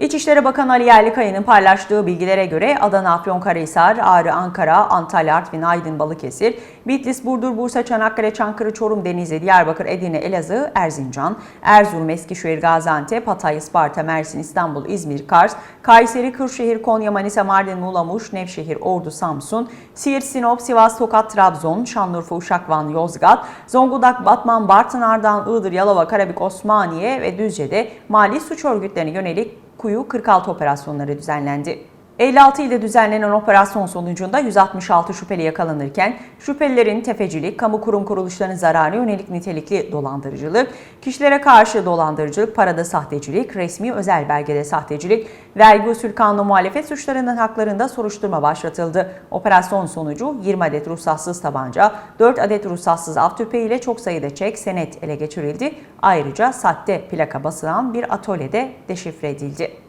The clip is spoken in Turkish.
İçişleri Bakanı Ali Yerlikaya'nın paylaştığı bilgilere göre Adana, Afyonkarahisar, Ağrı, Ankara, Antalya, Artvin, Aydın, Balıkesir, Bitlis, Burdur, Bursa, Çanakkale, Çankırı, Çorum, Denizli, Diyarbakır, Edirne, Elazığ, Erzincan, Erzurum, Eskişehir, Gaziantep, Hatay, Isparta, Mersin, İstanbul, İzmir, Kars, Kayseri, Kırşehir, Konya, Manisa, Mardin, Muğla, Muş, Nevşehir, Ordu, Samsun, Siirt, Sinop, Sivas, Tokat, Trabzon, Şanlıurfa, Uşak, Van, Yozgat, Zonguldak, Batman, Bartın, Ardahan, Iğdır, Yalova, Karabük, Osmaniye ve Düzce'de mali suç örgütlerine yönelik Kuyu 46 operasyonları düzenlendi. 56 ilde düzenlenen operasyon sonucunda 166 şüpheli yakalanırken şüphelilerin tefecilik, kamu kurum kuruluşlarının zararına yönelik nitelikli dolandırıcılık, kişilere karşı dolandırıcılık, parada sahtecilik, resmi özel belgede sahtecilik, vergi usul kanunu muhalefet suçlarının haklarında soruşturma başlatıldı. Operasyon sonucu 20 adet ruhsatsız tabanca, 4 adet ruhsatsız av tüfeği ile çok sayıda çek, senet ele geçirildi. Ayrıca sahte plaka basılan bir atölyede deşifre edildi.